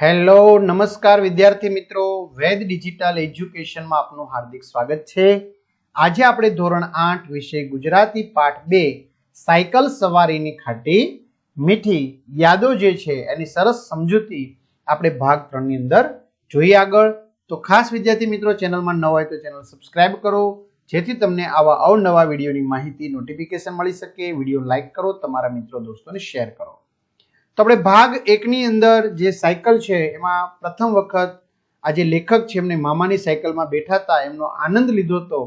Hello, નમસ્કાર વિદ્યાર્થી મિત્રો. વેદ ડિજિટલ એજ્યુકેશનમાં આપનું હાર્દિક સ્વાગત છે. આજે આપણે ધોરણ આઠ વિષય ગુજરાતી પાઠ બે, સાયકલ સવારીની ખાટી મીઠી યાદો જે છે એની સરસ સમજૂતી આપણે ભાગ ત્રણની અંદર જોઈએ આગળ. તો ખાસ વિદ્યાર્થી મિત્રો, ચેનલમાં ન હોય તો ચેનલ સબસ્ક્રાઇબ કરો, જેથી તમને આવા અવનવા વિડીયોની માહિતી, નોટિફિકેશન મળી શકે. વીડિયો લાઇક કરો, તમારા મિત્રો, દોસ્તોને શેર કરો. તો આપણે ભાગ એકની અંદર જે સાયકલ છે, એમાં પ્રથમ વખત આ જે લેખક છે, એમને મામાની સાયકલમાં બેઠા હતા, એમનો આનંદ લીધો હતો,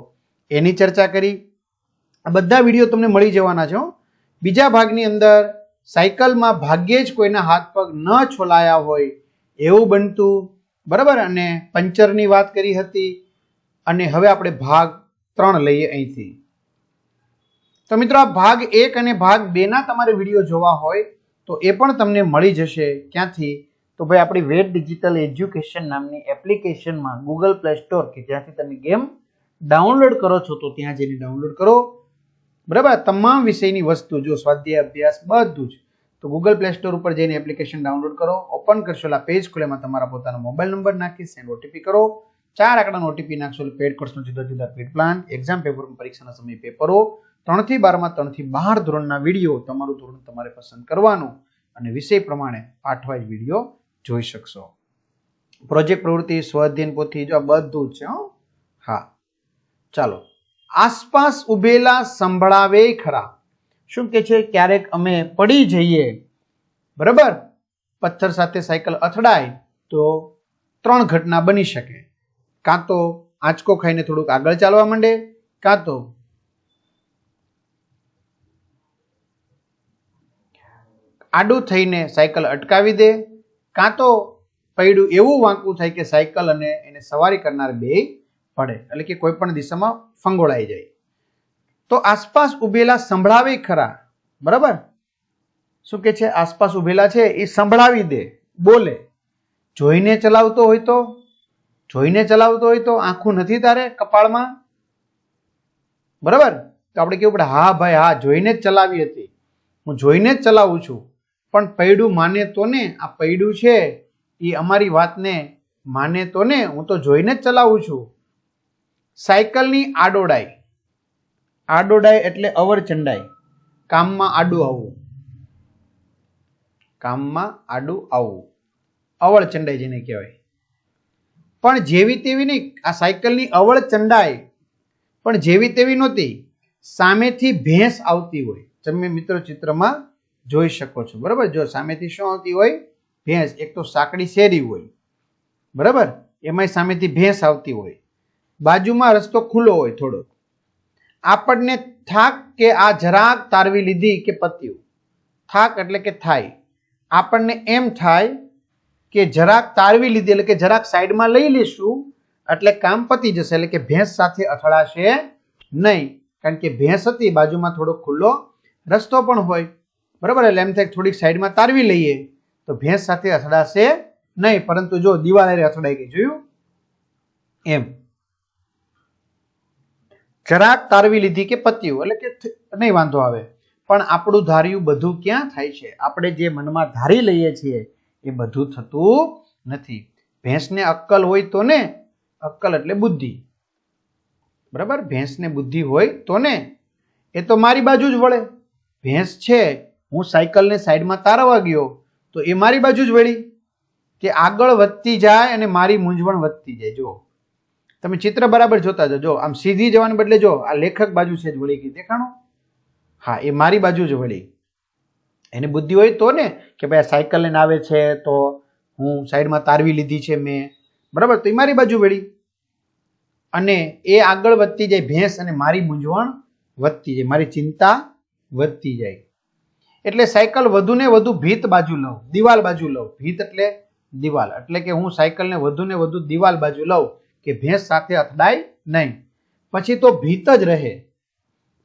એની ચર્ચા કરી. આ બધા વીડિયો તમને મળી જવાના છે બીજા ભાગની અંદર સાયકલમાં ભાગ્યે જ કોઈના હાથ પગ ન છોલાયા હોય એવું બનતું, બરાબર? અને પંચરની વાત કરી હતી. અને હવે આપણે ભાગ ત્રણ લઈએ અહીંથી. તો મિત્રો, આ ભાગ એક અને ભાગ બેના તમારે વીડિયો જોવા હોય તો એ પણ તમને મળી જશે ક્યાંથી? તો ભાઈ આપણી વેટ ડિજિટલ એજ્યુકેશન નામની એપ્લિકેશનમાં ગૂગલ પ્લે સ્ટોર કે જ્યાંથી તમે ગેમ ડાઉનલોડ કરો છો, તો ત્યાં જઈને ડાઉનલોડ કરો. બરાબર? તમામ વિષયની વસ્તુ, જો સ્વાધ્યાય, અભ્યાસ, બધું જ. તો ગૂગલ પ્લે સ્ટોર ઉપર જઈને એપ્લિકેશન ડાઉનલોડ કરો, ઓપન કરશો, એટલે પેજ ખુલેમાં તમારા પોતાનો મોબાઈલ નંબર નાખી સેન્ડ ઓટીપી કરો. ચાર આંકડાનો ઓટીપી નાખશો, એટલે પેડ કોર્સનો જુદા જુદા પેડ પ્લાન એક્ઝામ પેપર પરીક્ષાના સમય પેપરો ત્રણથી બારમાં, ત્રણથી બાર ધોરણના વીડિયો તમારું ધોરણ તમારે પસંદ કરવાનું અને વિષય પ્રમાણે પાઠવાઈ વીડિયો જોઈ શકશો. પ્રોજેક્ટ પ્રવૃત્તિ, સ્વાધ્યન પોથી જો આ બધું જ છે હા. ચાલો. આસપાસ ઉભેલા સંભળાવે ખરા. શું કે છે? ક્યારેક અમે પડી જઈએ. બરાબર? પથ્થર સાથે સાયકલ અથડાય તો ત્રણ ઘટના બની શકે. કાં તો આંચકો ખાઈને થોડુંક આગળ ચાલવા માંડે, કાં તો આડું થઈને સાયકલ અટકાવી દે, કાં તો પૈડું એવું વાંકું થાય કે સાયકલ અને એને સવારી કરનાર બે પડે, એટલે કે કોઈ પણ દિશામાં ફંગોળાઈ જાય. તો આસપાસ ઉભેલા સંભળાવે ખરા, બરાબર? શું કે છે? આસપાસ ઉભેલા છે, એ સંભળાવી દે, બોલે. જોઈને ચલાવતો હોય તો, જોઈને ચલાવતો હોય તો આંખું નથી તારે કપાળમાં? બરાબર? તો આપણે કેવું પડે, હા ભાઈ, હા, જોઈને જ ચલાવી હતી. હું જોઈને જ ચલાવું છું. પણ પૈડું માને તો ને, આ પૈડું છે, એ અમારી વાતને માને તો ને, હું તો જોઈને જ ચલાવું છું. સાયકલની આડોડાઈ. આડોડાઈ એટલે અવરચંડાઈ કામમાં આડું આવવું. કામમાં આડું આવવું. અવળચંડાઈ જેને કહેવાય. પણ જેવી તેવી નહીં, આ સાયકલની અવળચંડાઈ પણ જેવી તેવી નહોતી. સામેથી ભેંસ આવતી હોય. તમે મિત્રો ચિત્રમાં જોઈ શકો છો. બરાબર? જો સામેથી શું આવતી હોય? ભેંસ. એક તો સાંકડી શેરી હોય. બરાબર? એમાંય સામેથી ભેંસ આવતી હોય. બાજુમાં રસ્તો ખુલ્લો હોય થોડો આપણને થાક કે આ જરાક તારવી લીધી કે પત્યું? થાક એટલે કે થાય. આપણને એમ થાય કે જરાક તારવી લીધી એટલે કે જરાક સાઈડમાં લઈ લેશું એટલે કામ પતી જશે એટલે કે ભેંસ સાથે અથડાશે નહીં. કારણ કે ભેંસ હતી, બાજુમાં થોડો ખુલ્લો રસ્તો પણ હોય. બરાબર? એટલે એમ થાય થોડીક સાઈડમાં તારવી લઈએ. તો ભેંસ સાથે અથડાશે નહીં, પરંતુ જો દિવાલ અથડાઈ ગઈ, જોયું? એમ. જરાક તારવી લીધી કે પત્યું, એટલે કે નહીં વાંધો આવે. પણ આપણું ધાર્યું બધું ક્યાં થાય છે? આપણે જે મનમાં ધારી લઈએ છીએ, એ બધું થતું નથી. ભેંસને અક્કલ હોય તો ને, અક્કલ એટલે બુદ્ધિ. બરાબર? ભેંસને બુદ્ધિ હોય તો ને, એ તો મારી બાજુ જ વળે. ભેંસ છે હું સાયકલને સાઈડમાં તારવા ગયો, તો એ મારી બાજુ જ વળી કે આગળ વધતી જાય અને મારી મૂંઝવણ વધતી જાય. જો તમે ચિત્ર બરાબર જોતા જજો આમ સીધી જવાને બદલે જો આ લેખક બાજુ છે જ વળી ગઈ દેખાણો? હા, એ મારી બાજુ જ વળી. એને બુદ્ધિ હોય તો ને કે ભાઈ આ સાયકલ લઈને આવે છે, તો હું સાઈડમાં તારવી લીધી છે મેં. બરાબર? તો એ મારી બાજુ વળી. અને એ આગળ વધતી જાય, ભેંસ અને મારી મૂંઝવણ વધતી જાય, મારી ચિંતા વધતી જાય. એટલે સાયકલ વધુ ને વધુ ભીત બાજુ લઉં, દિવાલ બાજુ લઉં. ભીત એટલે દિવાલ. એટલે કે હું સાયકલને વધુ ને વધુ દિવાલ બાજુ લઉં કે ભેંસ સાથે અથડાય નહીં. પછી તો ભીત જ રહે.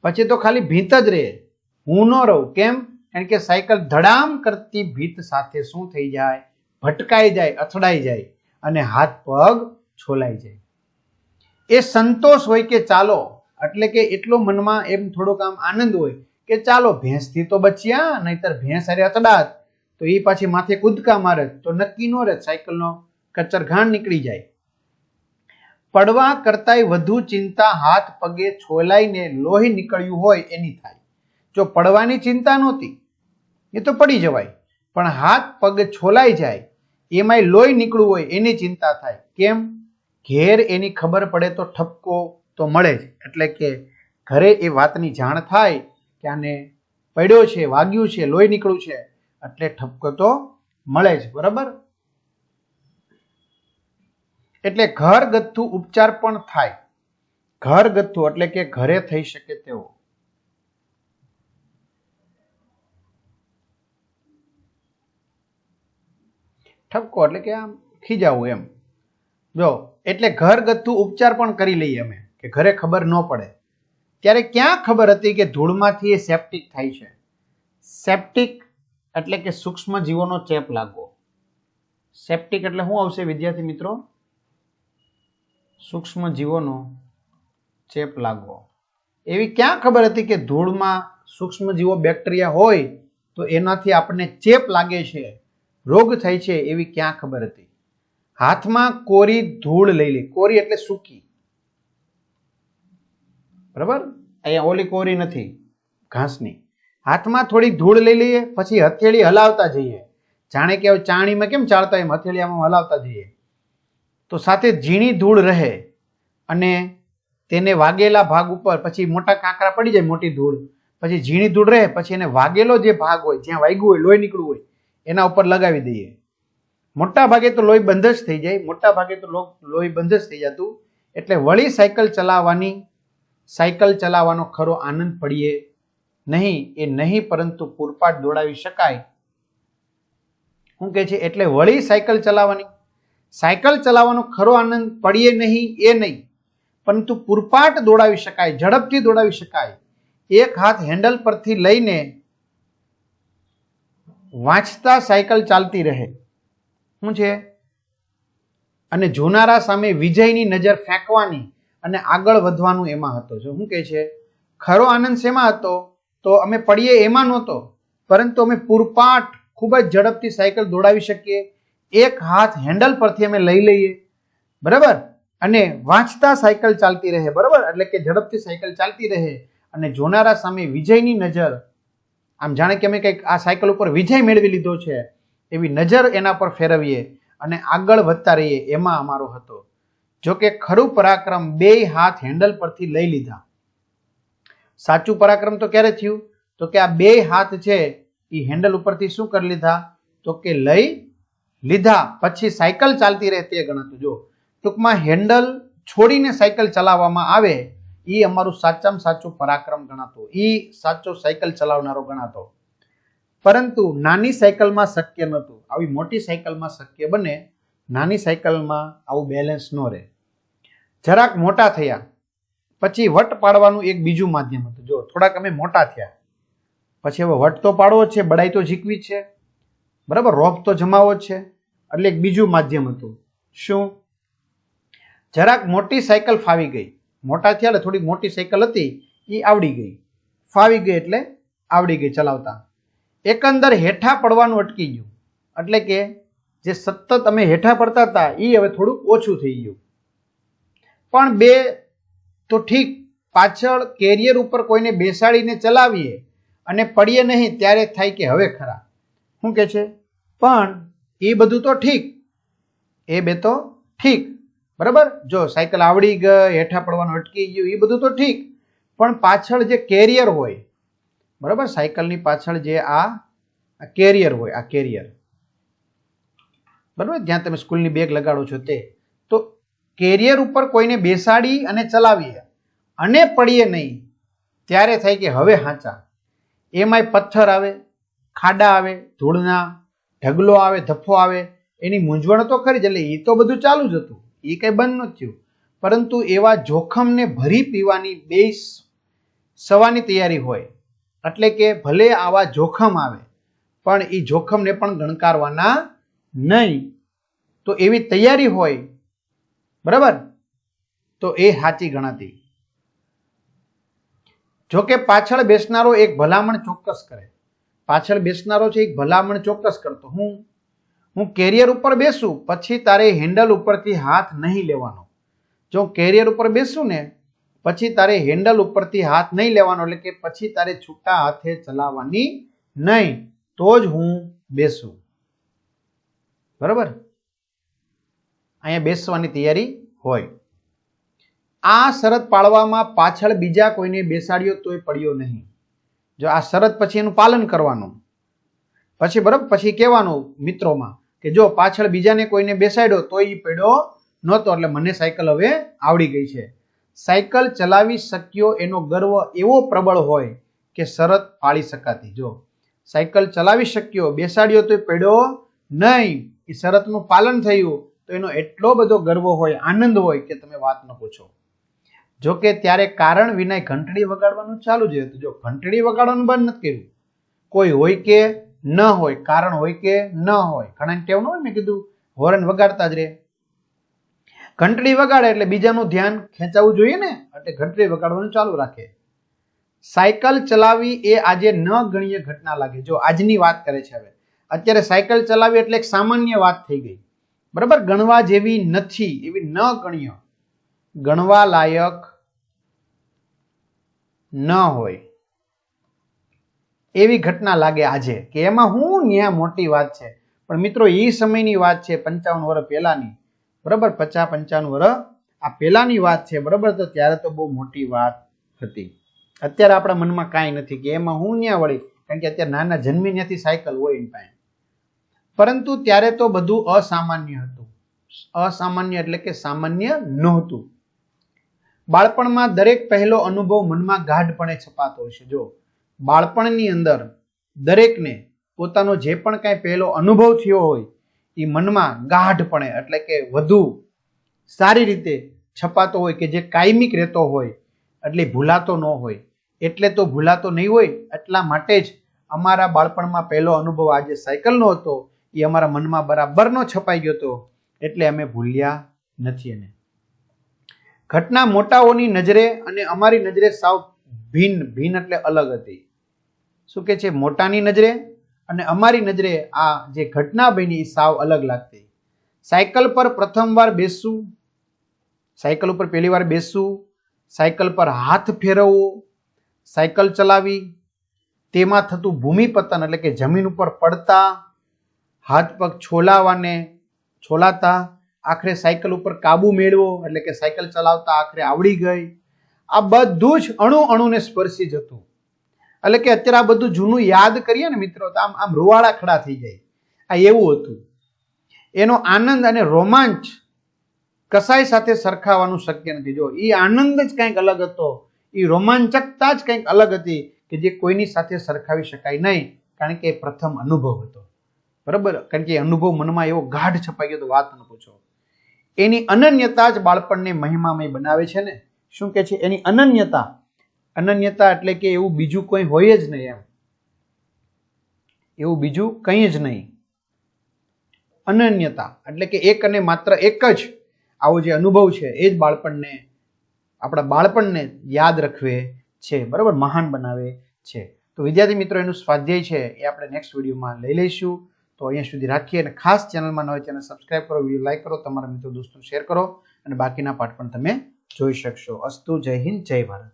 પછી તો ખાલી ભીત જ રહે. હું ન રહું. કેમ? કારણ કે સાયકલ ધડામ કરતી ભીત સાથે શું થઈ જાય? ભટકાઈ જાય, અથડાઈ જાય અને હાથ પગ છોલાઈ જાય. એ સંતોષ હોય કે ચાલો, એટલે કે એટલો મનમાં એમ થોડોક આમ આનંદ હોય કે ચાલો ભેંસથી તો બચ્યા, નહીતર ભેંસ અરે અતડાત. તો એ પાછી માથે કૂદકા મારે, તો નક્કી નો રહે સાયકલનો કચર ઘાણ નીકળી જાય. પડવા કરતાંય વધુ ચિંતા હાથ પગે છોલાઈને લોહી નીકળ્યું હોય એની થાય. જો પડવાની ચિંતા નહોતી, એ તો પડી જવાય. પણ હાથ પગ છોલાઈ જાય, એમાંય લોહી નીકળવું હોય એની ચિંતા થાય. કેમ? ઘેર એની ખબર પડે તો ઠપકો તો મળે જ. એટલે કે ઘરે એ વાતની જાણ થાય કે આને પડ્યો છે, વાગ્યું છે, લોહી નીકળ્યું છે, એટલે ઠપકો તો મળે જ, બરાબર? એટલે ઘરગથ્થુ ઉપચાર પણ થાય. ઘરગથ્થુ એટલે કે ઘરે થઈ શકે તેવો. ઠપકો એટલે કે આમ ખીજાવું એમ. જો, એટલે ઘરગથ્થુ ઉપચાર પણ કરી લઈએ અમે, કે ઘરે ખબર ન પડે. ત્યારે ક્યાં ખબર હતી કે ધૂળમાંથી એ સેપ્ટિક થાય છે? સેપ્ટિક એટલે કે સૂક્ષ્મ જીવોનો ચેપ લાગવો. સેપ્ટિક એટલે શું આવશે વિદ્યાર્થી મિત્રો? સૂક્ષ્મ જીવોનો ચેપ લાગવો. એવી ક્યાં ખબર હતી કે ધૂળમાં સૂક્ષ્મ જીવો બેક્ટેરિયા હોય તો એનાથી આપણને ચેપ લાગે છે, રોગ થાય છે એવી ક્યાં ખબર હતી? હાથમાં કોરી ધૂળ લઈ લે. કોરી એટલે સૂકી. બરાબર? અહીંયા ઓલી કોરી નથી, ઘાસની. હાથમાં થોડી ધૂળ લઈ લઈએ, પછી હથેળી હલાવતા જઈએ. જાણે કે ચાણીમાં કેમ ચાળતા, એમ હથેળીયામાં હલાવતા જઈએ. તો સાથે ઝીણી ધૂળ રહે અને તેને વાગેલા ભાગ ઉપર, પછી મોટા કાંકરા પડી જાય મોટી ધૂળ, પછી ઝીણી ધૂળ રહે, પછી એને વાગેલો જે ભાગ હોય, જ્યાં વાગ્યું હોય, લોહી નીકળવું હોય, એના ઉપર લગાવી દઈએ. મોટા ભાગે તો લોહી બંધ જ થઈ જાય, મોટા ભાગે તો લોહી બંધ જ થઈ જતું. એટલે વળી સાયકલ ચલાવવાની સાયકલ ચલાવવાનો ખરો આનંદ પડીએ નહીં, એ નહીં પરંતુ પૂરપાટ દોડાવી શકાય. શું કહે છે? એટલે વળી સાયકલ ચલાવવાની. સાયકલ ચલાવવાનો ખરો આનંદ પડીએ નહીં, એ નહીં, પરંતુ પૂરપાટ દોડાવી શકાય, ઝડપથી દોડાવી શકાય. એક હાથ હેન્ડલ પરથી લઈને વાંચતા સાયકલ ચાલતી રહે. શું છે? અને જોનારા સામે વિજયની નજર ફેંકવાની. અને આગળ વધવાનું એમાં હતો. જો શું કહે છે? ખરો આનંદ શેમાં હતો? તો અમે પડીએ એમાં નહોતો, પરંતુ અમે પૂરપાટ ખૂબ જ ઝડપથી સાયકલ દોડાવી શકીએ. એક હાથ હેન્ડલ પરથી અમે લઈ લઈએ. બરાબર? અને વાંચતા સાયકલ ચાલતી રહે, બરાબર? એટલે કે ઝડપથી સાયકલ ચાલતી રહે અને જોનારા સામે વિજયની નજર, આમ જાણે કે અમે કંઈક આ સાયકલ ઉપર વિજય મેળવી લીધો છે, એવી નજર એના પર ફેરવીએ અને આગળ વધતા રહીએ, એમાં અમારો હતો. જો કે ખરું પરાક્રમ બે હાથ હેન્ડલ પરથી લઈ લીધા. સાચું પરાક્રમ તો ક્યારે થયું? તો કે આ બે હાથ છે એ હેન્ડલ ઉપરથી શું કરી લીધા? તો કે લઈ લીધા. પછી સાયકલ ચાલતી રહે તે ગણાતું જો ટૂંકમાં હેન્ડલ છોડીને સાયકલ ચલાવવામાં આવે એ અમારું સાચામાં સાચું પરાક્રમ ગણાતો. એ સાચો સાયકલ ચલાવનારો ગણાતો. પરંતુ નાની સાયકલમાં શક્ય નહોતું. આવી મોટી સાયકલમાં શક્ય બને નાની સાયકલમાં આવું બેલેન્સ ન રહે. જરાક મોટા થયા, પછી વટ પાડવાનું એક બીજું માધ્યમ હતું. જો, થોડાક અમે મોટા થયા. પછી હવે વટ તો પાડવો છે, બડાઈ તો જ છે. બરાબર, રોપ તો જમાવો છે. એટલે એક બીજું માધ્યમ હતું. શું? જરાક મોટી સાયકલ ફાવી ગઈ. મોટા થયા એટલે થોડી મોટી સાયકલ હતી એ આવડી ગઈ. ફાવી ગઈ એટલે આવડી ગઈ ચલાવતા. એકંદર હેઠા પડવાનું અટકી ગયું. એટલે કે જે સતત અમે હેઠા પડતા હતા એ હવે થોડુંક ઓછું થઈ ગયું. પણ બે તો ઠીક, પાછળ કેરિયર ઉપર કોઈને બેસાડીને ચલાવીએ અને પડીએ નહીં, ત્યારે થાય કે હવે ખરા. શું કે છે? પણ એ બધું તો ઠીક. એ બે તો ઠીક. બરાબર? જો સાયકલ આવડી ગઈ, હેઠા પડવાનું અટકી ગયું એ બધું તો ઠીક. પણ પાછળ જે કેરિયર હોય, બરાબર? સાયકલની પાછળ જે આ કેરિયર હોય, આ કેરિયર. બરાબર? જ્યાં તમે સ્કૂલની બેગ લગાડો છો તે. તો કેરિયર ઉપર કોઈને બેસાડી અને ચલાવીએ. અને પડીએ નહીં, ત્યારે થાય કે હવે હાચા. એમાંય પથ્થર આવે, ખાડા આવે, ધૂળના, ઢગલો આવે, ધફો આવે, એની મૂંઝવણ તો ખરી જ, એટલે એ તો બધું ચાલુ જ હતું. એ કંઈ બંધ નથી પરંતુ એવા જોખમને ભરી પીવાની બે સવાની તૈયારી હોય. એટલે કે ભલે આવા જોખમ આવે, પણ એ જોખમને પણ ગણકારવાના નહીં. તો એવી તૈયારી હોય, બરાબર? તો એ સાચી ગણાતી. જો કે પાછળ બેસનારો એક ભલામણ ચોક્કસ કરે. પાછળ બેસનારો છે, એક ભલામણ ચોક્કસ કરતો. હું હું કેરિયર ઉપર બેસું, પછી તારે હેન્ડલ ઉપરથી હાથ નહીં લેવાનો. જો કેરિયર ઉપર બેસું ને, પછી તારે હેન્ડલ ઉપરથી હાથ નહીં લેવાનો, એટલે કે પછી તારે છૂટા હાથે ચલાવવાની નહીં. તો જ હું બેસું. બરાબર? અહીંયા બેસવાની તૈયારી હોય. આ શરત પાળવામાં પાછળ બીજા કોઈને બેસાડ્યો તોય પડ્યો નહીં. જો આ શરત પછી એનું પાલન કરવાનું. પછી બરાબર? પછી કહેવાનું મિત્રોમાં કે જો પાછળ બીજાને કોઈને બેસાડ્યો તોય એ પડ્યો નહોતો, એટલે મને સાયકલ હવે આવડી ગઈ છે. સાયકલ ચલાવી શક્યો એનો ગર્વ એવો પ્રબળ હોય કે શરત પાળી શકાતી. જો સાયકલ ચલાવી શક્યો, બેસાડ્યો તો પડ્યો નહીં એ શરતનું પાલન થયું તો એનો એટલો બધો ગર્વ હોય, આનંદ હોય કે તમે વાત ન પૂછો. જો કે ત્યારે કારણ વિના ઘંટડી વગાડવાનું ચાલુ જ હતું. જો ઘંટડી વગાડવાનું બંધ નથી કર્યું. કોઈ હોય કે ન હોય, કારણ હોય કે ન હોય. ઘણા ટેવ ન હોય મેં કીધું, હોરન વગાડતા જ રે ઘંટડી વગાડે એટલે બીજાનું ધ્યાન ખેંચાવવું જોઈએ ને, એટલે ઘંટડી વગાડવાનું ચાલુ રાખે. સાયકલ ચલાવી એ આજે ન ગણીય ઘટના લાગે. જો આજની વાત કરે છે હવે. અત્યારે સાયકલ ચલાવી એટલે એક સામાન્ય વાત થઈ ગઈ. બરાબર? ગણવા જેવી નથી, એવી ન ગણ્ય ગણવા લાયક ન હોય. એવી ઘટના લાગે આજે, કે એમાં હું ન્યા મોટી વાત છે. પણ મિત્રો એ સમયની વાત છે પંચાવન વર્ષ પહેલાની. બરાબર? પચાસ, પંચાવન વર્ષ આ પહેલાની વાત છે, બરાબર? તો ત્યારે તો બહુ મોટી વાત હતી. અત્યારે આપણા મનમાં કાંઈ નથી, કે એમાં હું ન્યા વળી કારણ કે અત્યારે નાના જન્મી ત્યાંથી સાયકલ હોય એની પાસે. પરંતુ ત્યારે તો બધું અસામાન્ય હતું. અસામાન્ય એટલે કે સામાન્ય નહોતું. બાળપણમાં દરેક પહેલો અનુભવ મનમાં ગાઢપણે છપાતો હોય છે. જો, બાળપણની અંદર દરેકને પોતાનો જે પણ કાંઈ પહેલો અનુભવ થયો હોય, એ મનમાં ગાઢપણે એટલે કે વધુ સારી રીતે છપાતો હોય કે જે કાયમિક રહેતો હોય, એટલે ભૂલાતો ન હોય. એટલે તો ભૂલાતો નહીં હોય એટલા માટે જ અમારા બાળપણમાં પહેલો અનુભવ આજે સાયકલનો હતો. એ અમારા મનમાં બરાબરનો છપાઈ ગયો હતો. એટલે અમે ભૂલ્યા નથી એને. ઘટના મોટાઓની નજરે અને અમારી નજરે સાવ ભિન્ન ભિન્ન એટલે અલગ હતી. શું કે છે? મોટાની નજરે અને અમારી નજરે આ જે ઘટના બની સાવ અલગ લાગતી. સાયકલ પર પ્રથમવાર બેસવું, સાયકલ ઉપર પહેલી વાર બેસવું, સાયકલ પર હાથ ફેરવવો સાયકલ ચલાવી, તેમાં થતું ભૂમિપતન એટલે કે જમીન ઉપર પડતા, હાથ પગ છોલાવાને છોલાતા, આખરે સાયકલ ઉપર કાબુ મેળવો એટલે કે સાયકલ ચલાવતા આખરે આવડી ગઈ. આ બધું જ અણુ અણુને સ્પર્શી જતું. એટલે કે અત્યારે આ બધું જૂનું યાદ કરીએ ને મિત્રો, તો આમ આમ રૂવાડા ખડા થઈ જાય. આ એવું હતું. એનો આનંદ અને રોમાંચ કસાય સાથે સરખાવાનું શક્ય નથી. જો એ આનંદ જ કંઈક અલગ હતો એ રોમાંચકતા જ કંઈક અલગ હતી કે જે કોઈની સાથે સરખાવી શકાય નહીં, કારણ કે એ પ્રથમ અનુભવ હતો. બરાબર? કારણ કે એ અનુભવ મનમાં એવો ગાઢ છપાઈ ગયો તો વાત ન પૂછો. એની અનન્યતા જ બાળપણને મહિમામય બનાવે છે ને? શું કે છે? એની અનન્યતા. અનન્યતા એટલે કે એવું બીજું કોઈ હોય જ નહીં એમ. એવું બીજું કંઈ જ નહીં. અનન્યતા એટલે કે એક અને માત્ર એક જ આવો જે અનુભવ છે, એ જ બાળપણને આપણા બાળપણને યાદ રખવે છે, બરાબર? મહાન બનાવે છે. તો વિદ્યાર્થી મિત્રો, એનું સ્વાધ્યાય છે એ આપણે નેક્સ્ટ વિડીયોમાં લઈ લઈશું. તો અહીંયા સુધી રાખીએ અને ખાસ ચેનલમાં ન હોય ચેનલ સબસ્ક્રાઈબ કરો, વીડિયો લાઈક કરો, તમારા મિત્રો દોસ્તો શેર કરો અને બાકીના પાઠ પણ તમે જોઈ શકશો. અસ્તુ, જય હિન્દ, જય ભારત.